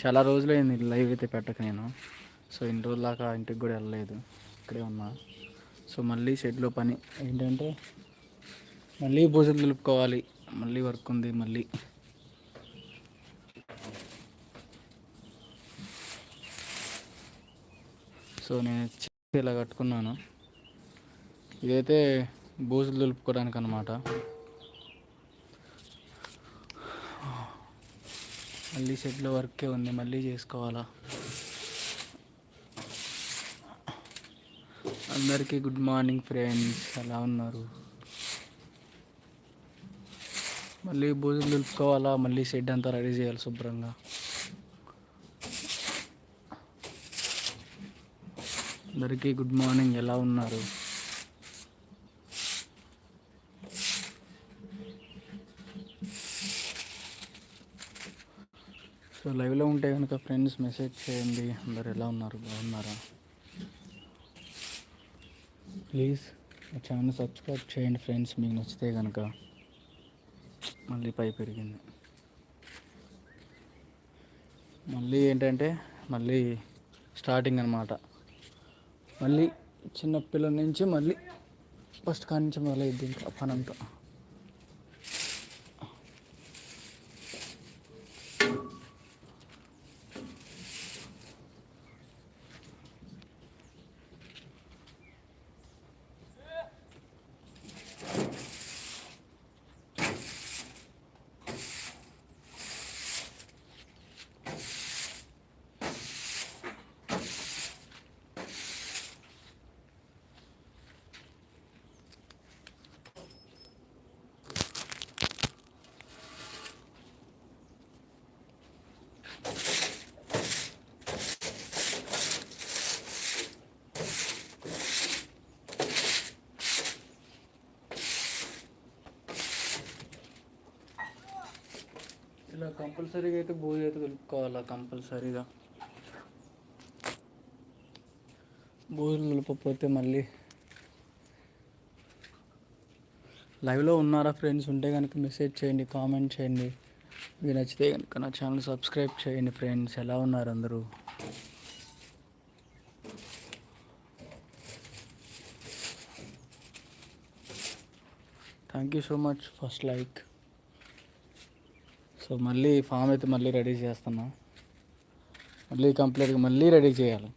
చాలా రోజులైంది లైవ్ అయితే పెట్టక నేను. సో ఇన్ని రోజుల దాకా ఇంటికి కూడా వెళ్ళలేదు. ఇక్కడే ఉన్నా. సో మళ్ళీ షెడ్లో పని ఏంటంటే మళ్ళీ భోజనం నిలుపుకోవాలి మళ్ళీ వర్క్ ఉంది మళ్ళీ. సో నేను ఇలా కట్టుకున్నాను. ఇదైతే బూజులు దులుపుకోవడానికి అనమాట మళ్ళీ షెడ్లో వర్కే ఉంది మళ్ళీ చేసుకోవాలా? అందరికీ గుడ్ మార్నింగ్ ఫ్రెండ్స్ ఎలా ఉన్నారు? మళ్ళీ భోజనం దులుపుకోవాలా మళ్ళీ షెడ్ అంతా రెడీ చేయాలి శుభ్రంగా. అందరికీ గుడ్ మార్నింగ్ ఎలా ఉన్నారు? సో లైవ్లో ఉంటే కనుక ఫ్రెండ్స్ మెసేజ్ చేయండి. అందరు ఎలా ఉన్నారు? బాగున్నారా? ప్లీజ్ మా ఛానల్ సబ్స్క్రైబ్ చేయండి ఫ్రెండ్స్ మీకు నచ్చితే కనుక. మళ్ళీ పై పెరిగింది. మళ్ళీ ఏంటంటే మళ్ళీ స్టార్టింగ్ అనమాట మళ్ళీ చిన్న పిల్లల నుంచి మళ్ళీ ఫస్ట్ కాడి నుంచి మొదలైద్ది ఇంకా పనంతా. ఇలా కంపల్సరీగా అయితే భోజనం అయితే కలుపుకోవాలా కంపల్సరీగా? భోజనం కలపకపోతే మళ్ళీ లైవ్లో ఉన్నారా ఫ్రెండ్స్? ఉంటే కనుక మెసేజ్ చేయండి కామెంట్ చేయండి. మీకు నచ్చితే కనుక నా ఛానల్ సబ్స్క్రైబ్ చేయండి ఫ్రెండ్స్. ఎలా ఉన్నారు అందరూ? Thank you so much first like so మళ్ళీ ఫామ్ అయితే మళ్ళీ రెడీ చేస్తున్నా. మళ్ళీ కంప్లీట్గా మళ్ళీ రెడీ చేయాలి.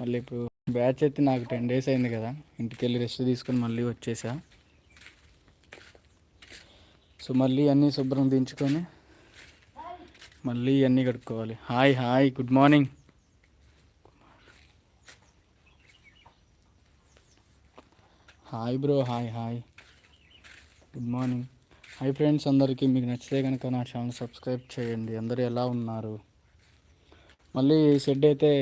మళ్ళీ ఇప్పుడు బ్యాచ్ అయితే నాకు టెన్ డేస్ అయింది కదా. ఇంటికి వెళ్ళి రెస్ట్ తీసుకొని మళ్ళీ వచ్చేసా. సో మళ్ళీ అన్నీ శుభ్రం దించుకొని మళ్ళీ అన్నీ కడుక్కోవాలి. Hi hi good morning hi bro hi hi. Good morning hi friends అందరికీ మీకు నచ్చితే కనుక నా ఛానల్ సబ్స్క్రైబ్ చేయండి. అందరూ ఎలా ఉన్నారు? మళ్ళీ షెడ్ అయితే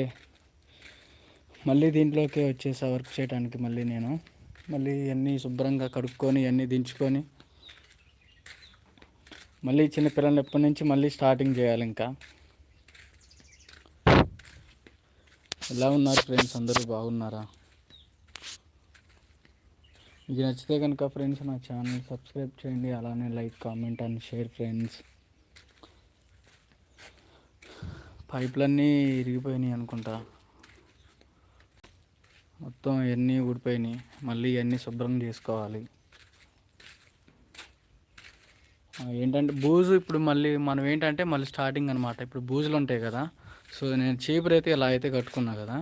మళ్ళీ దీంట్లోకి వచ్చేసా వర్క్ చేయడానికి మళ్ళీ నేను. మళ్ళీ అన్నీ శుభ్రంగా కడుక్కొని అన్నీ దించుకొని మళ్ళీ చిన్న పిల్లలు ఎప్పటి నుంచి మళ్ళీ స్టార్టింగ్ చేయాలి ఇంకా? ఎలా ఉన్నారు ఫ్రెండ్స్ అందరూ బాగున్నారా? మీకు నచ్చితే కనుక ఫ్రెండ్స్ నా ఛానల్ సబ్స్క్రైబ్ చేయండి. అలానే like comment and share friends పైపులన్నీ ఇరిగిపోయినాయి అనుకుంటా. మొత్తం ఇవన్నీ ఊడిపోయినాయి. మళ్ళీ ఇవన్నీ శుభ్రం చేసుకోవాలి ఆ, ఏంటంటే బూజు ఇప్పుడు మళ్ళీ మనం ఏంటంటే మళ్ళీ స్టార్టింగ్ అనమాట ఇప్పుడు బూజులు ఉంటాయి కదా. సో నేను చీపురు అయితే ఇలా అయితే కట్టుకున్నా కదా.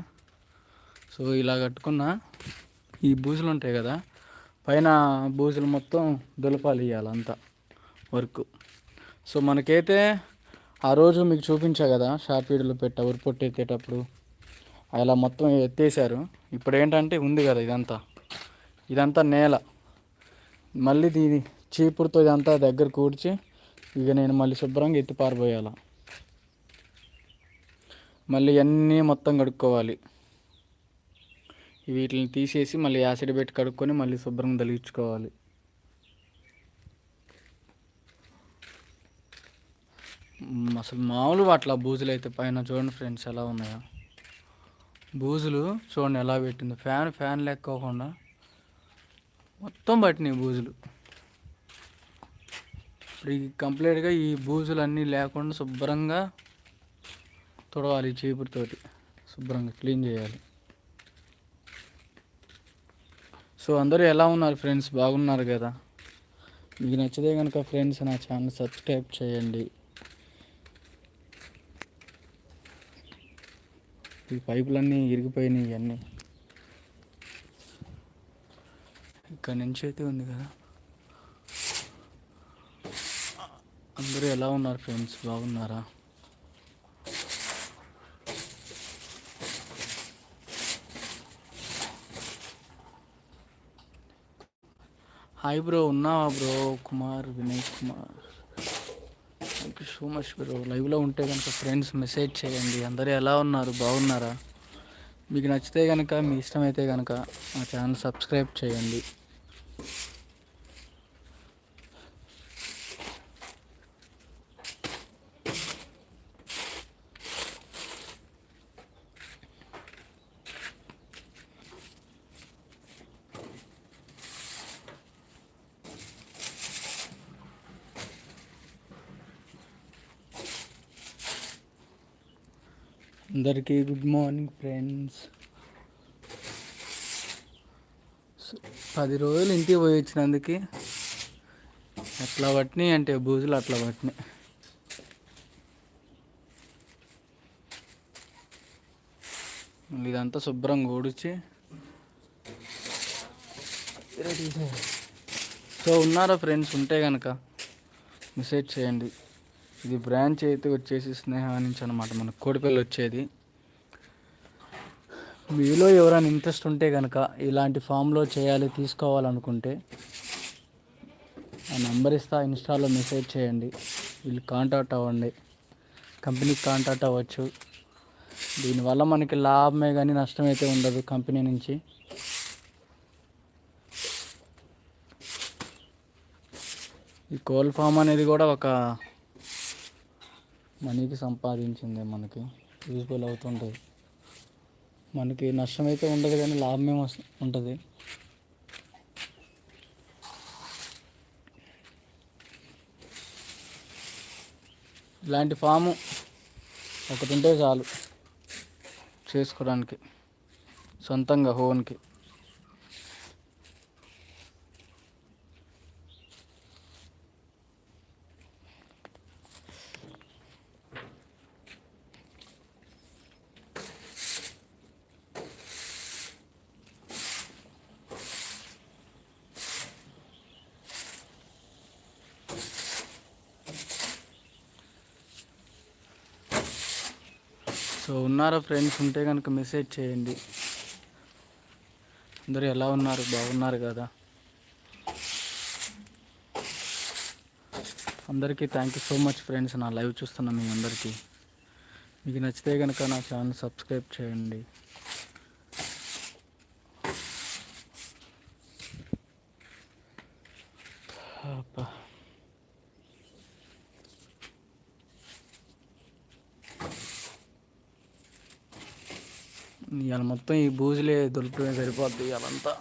సో ఇలా కట్టుకున్నా ఈ బూజులు ఉంటాయి కదా. పైన బూజులు మొత్తం దులపాలి ఇవ్వాలంతా వర్క్ సో మనకైతే ఆ రోజు మీకు చూపించా కదా షార్ట్ వీడియోలో పెట్టా ఉరి పొట్టెత్తేటప్పుడు అలా మొత్తం ఎత్తేసారు ఇప్పుడు ఏంటంటే ఉంది కదా ఇదంతా. ఇదంతా నేల. మళ్ళీ దీని చీపురుతో ఇదంతా దగ్గర కూర్చి ఇక నేను మళ్ళీ శుభ్రంగా ఎత్తి పారిపోయాల మళ్ళీ అన్నీ మొత్తం కడుక్కోవాలి. వీటిని తీసేసి మళ్ళీ యాసిడ్ పెట్టి కడుక్కొని మళ్ళీ శుభ్రంగా తొలగించుకోవాలి. అసలు మామూలు అట్లా బూజులు అయితే పైన చూడండి ఫ్రెండ్స్ ఎలా ఉన్నాయో. బూజులు చూడండి ఎలా పెట్టింది. ఫ్యాన్ ఫ్యాన్ లేకోకుండా మొత్తం పట్టినాయి బూజులు. ఇప్పుడు ఈ కంప్లీట్గా ఈ బూజులు అన్నీ లేకుండా శుభ్రంగా తుడవాలి చీపురుతోటి శుభ్రంగా క్లీన్ చేయాలి. సో అందరూ ఎలా ఉన్నారు ఫ్రెండ్స్? బాగున్నారు కదా? మీకు నచ్చితే కనుక ఫ్రెండ్స్ నా ఛానల్ సబ్స్క్రైబ్ చేయండి. ఈ పైపులన్నీ ఇరిగిపోయినాయి ఇవన్నీ. ఇక్కడ నుంచి అయితే ఉంది కదా? అందరూ ఎలా ఉన్నారు ఫ్రెండ్స్? బాగున్నారా? హాయ్ బ్రో ఉన్నావా bro Kumar Vinay Kumar. Thank you so much bro లైవ్లో ఉంటే కనుక ఫ్రెండ్స్ మెసేజ్ చేయండి. అందరూ ఎలా ఉన్నారు? బాగున్నారా? మీకు నచ్చితే కనుక మీ ఇష్టమైతే కనుక మా ఛానల్ సబ్స్క్రైబ్ చేయండి. అందరికీ గుడ్ మార్నింగ్ ఫ్రెండ్స్. పది రోజులు ఇంటికి పోయి వచ్చినందుకు అట్లా పట్టినాయి అంటే బూజులు అట్లా పట్టినాయి. ఇదంతా శుభ్రంగా ఊడ్చి. సో ఉన్నారా ఫ్రెండ్స్? ఉంటే కనుక మెసేజ్ చేయండి. ఇది బ్రాంచ్ అయితే వచ్చేసి స్నేహ నుంచి అనమాట మన కోడిపల్లి వచ్చేది. మీలో ఎవరైనా ఇంట్రెస్ట్ ఉంటే కనుక ఇలాంటి ఫామ్లో చేయాలి తీసుకోవాలనుకుంటే ఆ నెంబర్ ఇస్తా ఇన్స్టాలో మెసేజ్ చేయండి. వీళ్ళు కాంటాక్ట్ అవ్వండి. కంపెనీకి కాంటాక్ట్ అవ్వచ్చు. దీనివల్ల మనకి లాభమే కానీ నష్టం అయితే ఉండదు కంపెనీ నుంచి. ఈ కోల్ ఫామ్ అనేది కూడా ఒక మనీకి సంపాదించింది మనకి. యూజ్ఫుల్ అవుతుంటుంది. మనకి నష్టం అయితే ఉండదు కానీ లాభమే వస్- ఉంటుంది. ఇలాంటి ఫాము ఒకటి ఉంటే చాలు. చేసుకోవడానికి. సొంతంగా హోన్కి. సో ఉన్నారా ఫ్రెండ్స్ ఉంటే కనుక మెసేజ్ చేయండి. అందరూ ఎలా ఉన్నారు? బాగున్నారు కదా? అందరికీ thank you so much friends నా లైవ్ చూస్తున్నా మీ అందరికీ. మీకు నచ్చితే కనుక నా ఛానల్ సబ్స్క్రైబ్ చేయండి. మొత్తం ఈ బూజులే దొరుకుతుంది సరిపోద్ది అదంతా.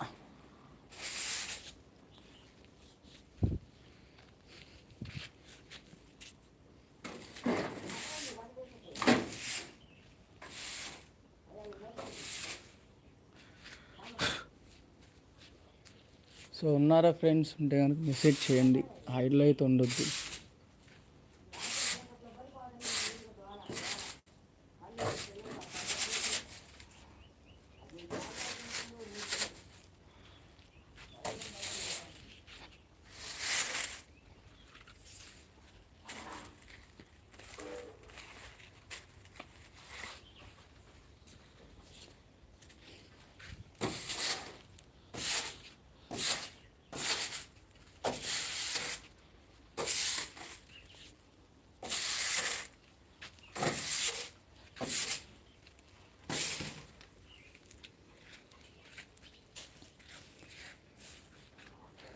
సో ఉన్నారా ఫ్రెండ్స్ ఉంటే కనుక మెసేజ్ చేయండి. హైడ్లో అయితే ఉండొద్దు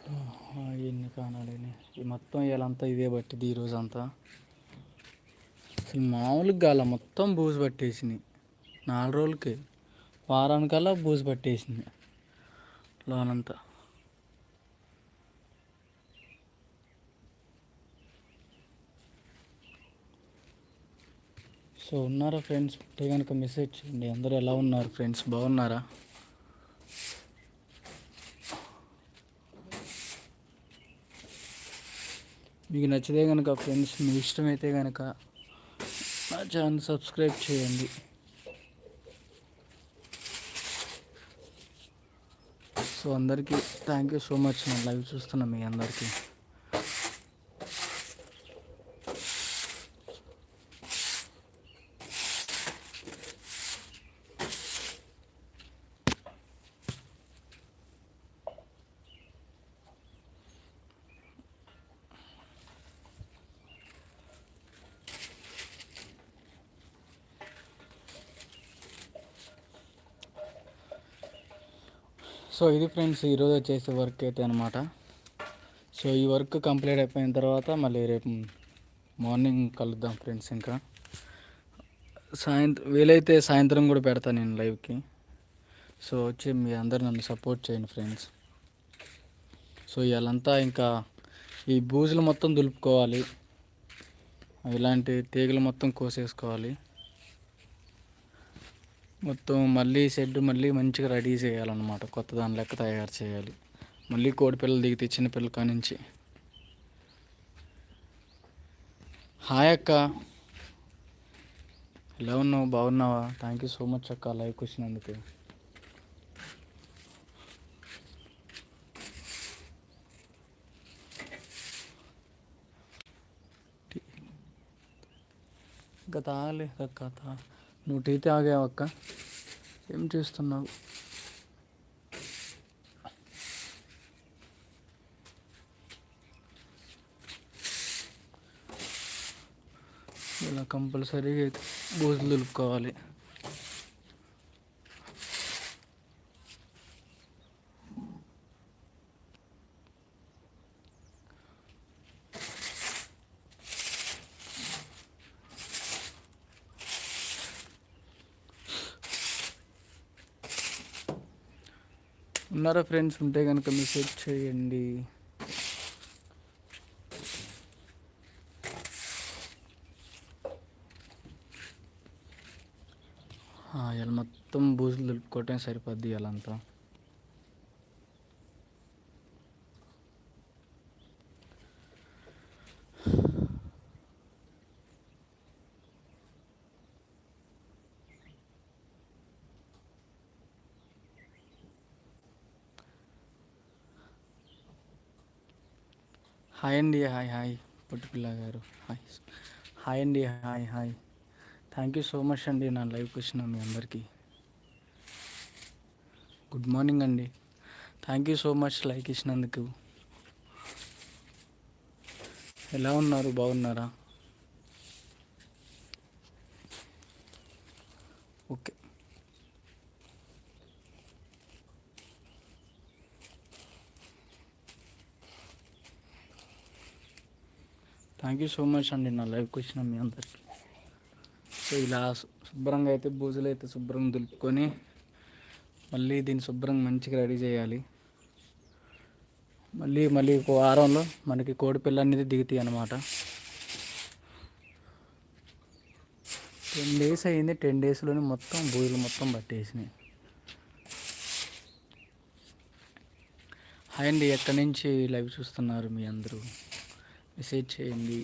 ఆ, ఎన్ని కానాలని ఈ అంతా ఇదే పట్టింది ఈరోజు అంతా అసలు మామూలుగా గాల మొత్తం బూజు పట్టేసింది. నాలుగు రోజులకి వారానికల్లా బూజు పట్టేసింది. లోనంతా సో సో ఉన్నారా ఫ్రెండ్స్? ఉంటే కనుక మెసేజ్ చేయండి. అందరూ ఎలా ఉన్నారు ఫ్రెండ్స్? బాగున్నారా? మీకు నచ్చితే కనుక ఫ్రెండ్స్ మీ ఇష్టమైతే కనుక నా ఛానల్ సబ్స్క్రైబ్ చేయండి. సో అందరికీ థ్యాంక్ యూ సో మచ్ నేను లైవ్ చూస్తున్నా మీ అందరికీ. సో ఇది ఫ్రెండ్స్ ఈరోజు చేసే వర్క్ అయితే అనమాట సో ఈ వర్క్ కంప్లీట్ అయిపోయిన తర్వాత మళ్ళీ రేపు మార్నింగ్ కలుద్దాం ఫ్రెండ్స్ ఇంకా. సాయంత్రం వీలైతే సాయంత్రం కూడా పెడతాను నేను లైవ్కి సో వచ్చి మీ అందరు నన్ను సపోర్ట్ చేయండి ఫ్రెండ్స్. సో ఇవాళంతా ఇంకా ఈ బూజులు మొత్తం దులుపుకోవాలి. ఇలాంటి తీగలు మొత్తం కోసేసుకోవాలి. మొత్తం మళ్ళీ షెడ్ మళ్ళీ మంచిగా రెడీ చేయాలన్నమాట. కొత్త దాని లెక్క తయారు చేయాలి. మళ్ళీ కోడి పిల్లలు దిగితే చిన్న పిల్లల కానించి. హాయ్ అక్క. ఎలా ఉన్నావు? బాగున్నావా? థ్యాంక్ యూ సో మచ్ అక్క. లైవ్ వచ్చినందుకు ఇంకా తాగలేదు అక్క తా నువ్వు టీ తాగావక్క ఏం చేస్తున్నావు? ఇలా కంపల్సరీగా అయితే బూజులు దులుపుకోవాలి ఉన్నారా ఫ్రెండ్స్ ఉంటే కనుక మెసేజ్ చేయండి. ఇలా మొత్తం బూజులు దులుపుకోవటం సరిపోద్ది ఇలాంతా హాయ్ అండి హాయ్ హాయ్ పొట్టిపిల్ల గారు. హాయ్ హాయ్ అండి hi hi thank you so much అండి నా లైవ్కి వచ్చిన మీ అందరికీ. గుడ్ మార్నింగ్ అండి thank you so much like ఇచ్చినందుకు ఎలా ఉన్నారు? బాగున్నారా okay thank you so much అండి నా లైవ్కి వచ్చిన మీ అందరికి. సో ఇలా శుభ్రంగా అయితే బూజులు అయితే శుభ్రంగా దులుపుకొని మళ్ళీ దీన్ని శుభ్రంగా మంచిగా రెడీ చేయాలి. మళ్ళీ మళ్ళీ ఒక వారంలో మనకి కోడి పిల్ల అనేది దిగుతాయి అనమాట టెన్ డేస్ అయింది. టెన్ డేస్లోనే మొత్తం బూజులు మొత్తం పట్టేసినాయి. హాయ్ అండి ఎక్కడి నుంచి లైవ్ చూస్తున్నారు మీ అందరూ? మెసేజ్ చేయండి.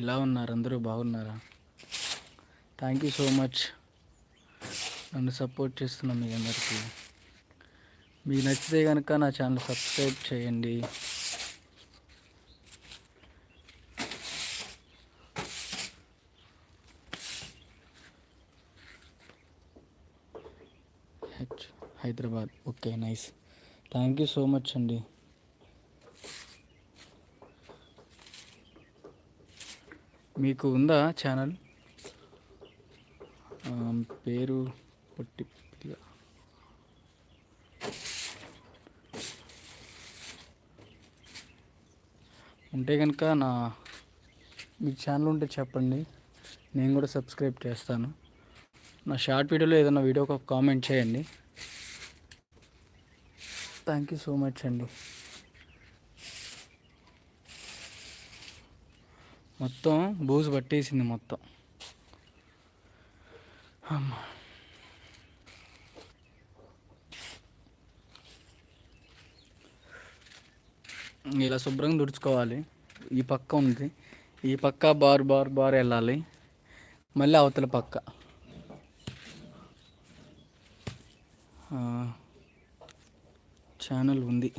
ఎలా ఉన్నారు? అందరూ బాగున్నారా? థ్యాంక్ యూ సో మచ్ నన్ను సపోర్ట్ చేస్తున్న మీ అందరికీ. మీకు నచ్చితే కనుక నా ఛానల్ సబ్స్క్రైబ్ చేయండి. H Hyderabad. Okay nice. Thank you so much అండి. మీకు ఉందా ఛానల్ పేరు పొట్టి ఉంటే కనుక నా మీకు ఛానల్ ఉంటే చెప్పండి. నేను కూడా సబ్స్క్రైబ్ చేస్తాను. నా షార్ట్ వీడియోలో ఏదైనా వీడియో ఒక కామెంట్ చేయండి. థ్యాంక్ యూ సో మచ్ అండి. మొత్తం బూజు పట్టేసింది మొత్తం. అమ్మా. ఇలా శుభ్రంగా తుడుచుకోవాలి. ఈ పక్క ఉంది. ఈ పక్క బార్ బార్ బార్ వెళ్ళాలి. మళ్ళీ అవతల పక్క. ఛానల్ ఉంది.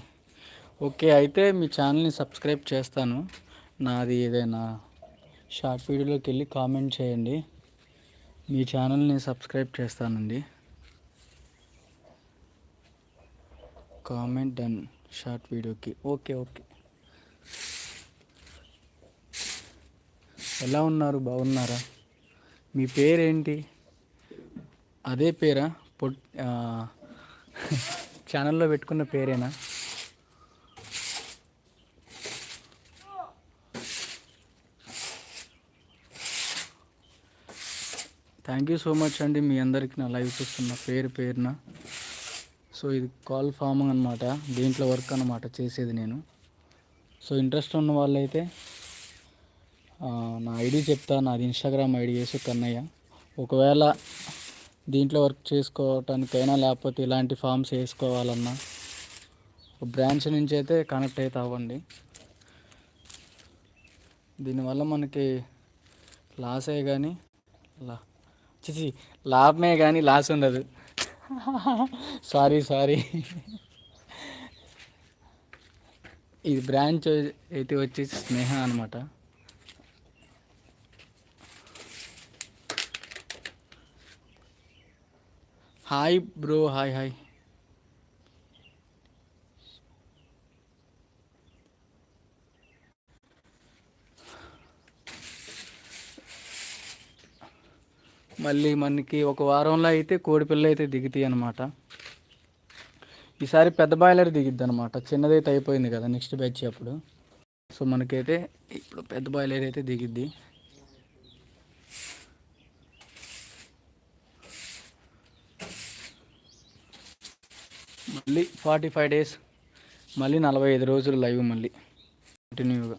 ఓకే అయితే మీ ఛానల్ని సబ్స్క్రైబ్ చేస్తాను. నాది ఏదైనా షార్ట్ వీడియోలోకి వెళ్ళి కామెంట్ చేయండి. మీ ఛానల్ని సబ్స్క్రైబ్ చేస్తానండి. కామెంట్ డన్ షార్ట్ వీడియోకి. Okay okay. ఎలా ఉన్నారు? బాగున్నారా? మీ పేరేంటి? అదే పేరా? పొట్ ఛానల్లో పెట్టుకున్న పేరేనా? థ్యాంక్ యూ సో మచ్ అండి మీ అందరికీ నా లైవ్ చూస్తున్న పేరు పేరున. సో ఇది కాల్ ఫార్మింగ్ అనమాట దీంట్లో వర్క్ అనమాట చేసేది నేను. సో ఇంట్రెస్ట్ ఉన్న వాళ్ళైతే నా ఐడి చెప్తా నాది ఇన్స్టాగ్రామ్ ఐడి చేసి కన్నయ్య. ఒకవేళ దీంట్లో వర్క్ చేసుకోవటానికైనా లేకపోతే ఇలాంటి ఫామ్స్ వేసుకోవాలన్నా బ్రాంచ్ నుంచి అయితే కనెక్ట్ అయితే అవ్వండి. దీనివల్ల మనకి లాసే కానీ అలా చిచి లాభమే కానీ లాస్ ఉండదు. సారీ సారీ ఇది బ్రాంచ్ అయితే వచ్చేసి స్నేహ అనమాట హాయ్ బ్రో హాయ్ హాయ్ మళ్ళీ మనకి ఒక వారంలో అయితే కోడిపిల్ల అయితే దిగుతాయి అనమాట ఈసారి పెద్ద బాయిలర్ దిగిద్ది అనమాట చిన్నదైతే అయిపోయింది కదా నెక్స్ట్ బ్యాచ్ అప్పుడు. సో మనకైతే ఇప్పుడు పెద్ద బాయిలర్ అయితే దిగిద్ది. మళ్ళీ ఫార్టీ ఫైవ్ డేస్ మళ్ళీ నలభై ఐదు రోజులు లైవ్ మళ్ళీ కంటిన్యూగా.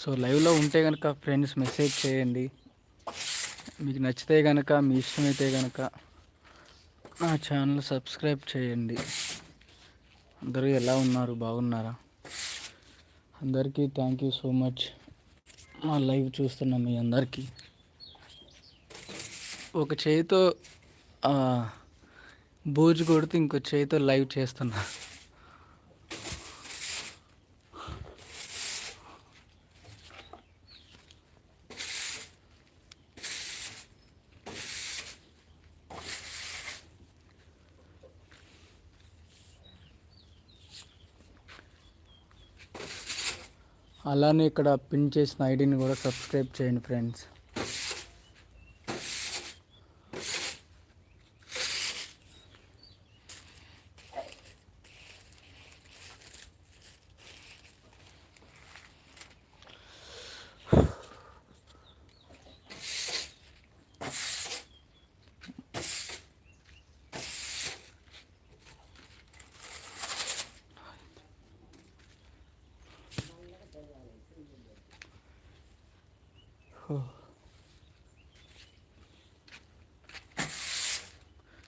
సో లైవ్లో ఉంటే కనుక ఫ్రెండ్స్ మెసేజ్ చేయండి. మీకు నచ్చితే కనుక మీ ఇష్టమైతే కనుక నా ఛానల్ సబ్స్క్రైబ్ చేయండి. అందరూ ఎలా ఉన్నారు? బాగున్నారా? అందరికీ థ్యాంక్ యూ సో మచ్. మా లైవ్ చూస్తున్నాం మీ అందరికీ. ఒక చేయితో బూజు కొడుతూ ఇంకో చేయితో లైవ్ చేస్తున్నా. అలానే ఇక్కడ పిన్ చేసిన ఐడిని కూడా సబ్స్క్రైబ్ చేయండి ఫ్రెండ్స్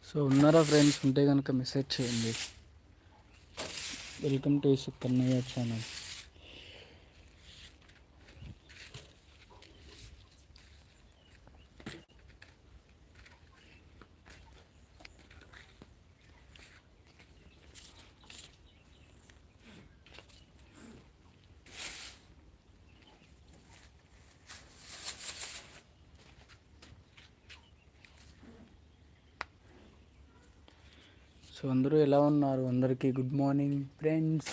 సో ఉన్నారా ఫ్రెండ్స్? ఉంటే కనుక మెసేజ్ చేయండి. Welcome to Sukannayya channel. So అందరూ ఎలా ఉన్నారు? అందరికీ గుడ్ మార్నింగ్ ఫ్రెండ్స్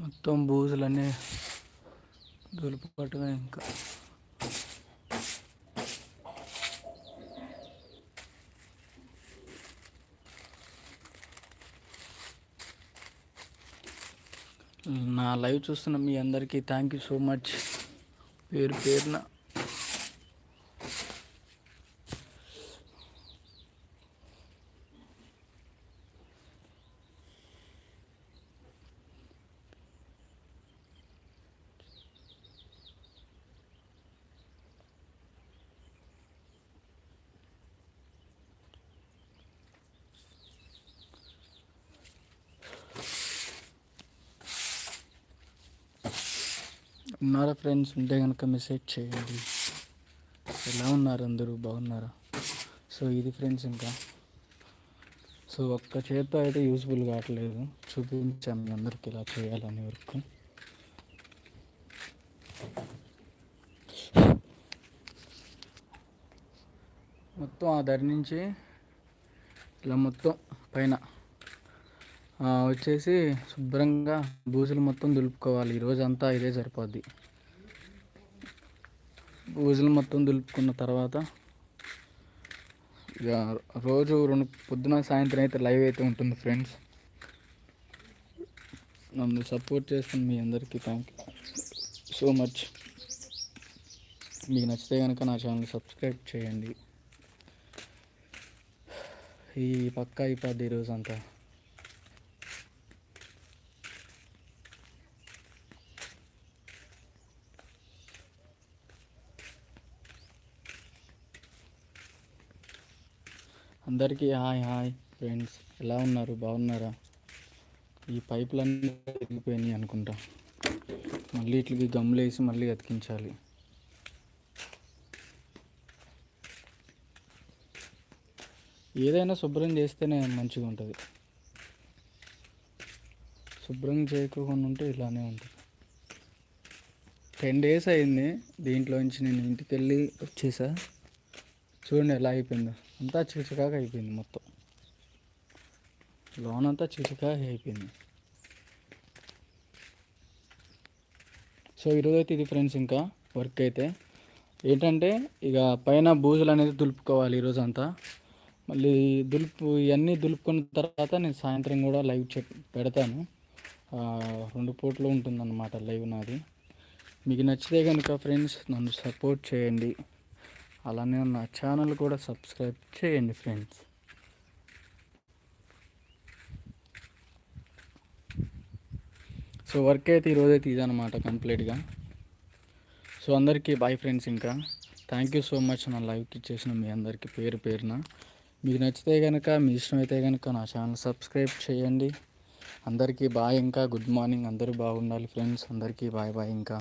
మొత్తం బూజులన్నీ దులుపుకోవటమే ఇంకా నా లైవ్ చూస్తున్న మీ అందరికీ థ్యాంక్ యూ సో మచ్ పేరు పేరున ఉన్నారా ఫ్రెండ్స్ ఉంటే కనుక మెసేజ్ చేయండి. ఎలా ఉన్నారు అందరూ? బాగున్నారా? సో ఇది ఫ్రెండ్స్ ఇంకా. సో ఒక్క చేత్తో అయితే యూస్ఫుల్ కావట్లేదు. చూపించాము మీ అందరికి ఇలా చేయాలని వర్క్. మొత్తం ఆ ధరి నుంచి ఇలా మొత్తం పైన వచ్చేసి శుభ్రంగా బూజులు మొత్తం దులుపుకోవాలి. ఈరోజు అంతా ఇదే సరిపోద్ది. బూజులు మొత్తం దులుపుకున్న తర్వాత ఇక రోజు రెండు పొద్దున సాయంత్రం అయితే లైవ్ అయితే ఉంటుంది ఫ్రెండ్స్. నన్ను సపోర్ట్ చేస్తుంది మీ అందరికీ థ్యాంక్ యూ సో మచ్ మీకు నచ్చితే కనుక నా ఛానల్ సబ్స్క్రైబ్ చేయండి. ఈ పక్క అయిపోద్ది ఈరోజు అంతా అందరికీ హాయ్ హాయ్ ఫ్రెండ్స్. ఎలా ఉన్నారు? బాగున్నారా? ఈ పైపులన్నీ ఎగిపోయినాయి అనుకుంటా. మళ్ళీ ఇట్లకి గమ్ములు వేసి మళ్ళీ అతికించాలి. ఏదైనా శుభ్రం చేస్తేనే మంచిగా ఉంటుంది. శుభ్రం చేయకుండా ఉంటే ఇలానే ఉంటుంది. టెన్ డేస్ అయింది దీంట్లోంచి నేను ఇంటికి వెళ్ళి వచ్చేసా. చూడండి ఎలా అయిపోయిందో. అంతా చిచుకాగా అయిపోయింది మొత్తం. లోన్ అంతా చిచుకాగా అయిపోయింది. సో ఈరోజైతే ఇది ఫ్రెండ్స్ ఇంకా వర్క్ అయితే. ఏంటంటే ఇక పైన బూజులు అనేది దులుపుకోవాలి ఈరోజు అంతా మళ్ళీ దులుపు ఇవన్నీ దులుపుకున్న తర్వాత నేను సాయంత్రం కూడా లైవ్ చెక్ పెడతాను. రెండు పూట్లు ఉంటుందన్నమాట లైవ్ నాది. మీకు నచ్చితే కనుక ఫ్రెండ్స్ నన్ను సపోర్ట్ చేయండి. అలానే నా ఛానల్ కూడా సబ్స్క్రైబ్ చేయండి ఫ్రెండ్స్. సో వర్క్ అయితే ఈరోజే తీదనమాట కంప్లీట్గా. సో అందరికీ బాయ్ ఫ్రెండ్స్ ఇంకా. థ్యాంక్ యూ సో మచ్ నా లైవ్కి చేసిన మీ అందరికీ పేరు పేరున. మీకు నచ్చితే కనుక మీ ఇష్టం అయితే కనుక నా ఛానల్ సబ్స్క్రైబ్ చేయండి. అందరికీ బాయ్ ఇంకా గుడ్ మార్నింగ్. అందరూ బాగుండాలి ఫ్రెండ్స్. అందరికీ బాయ్ బాయ్ ఇంకా.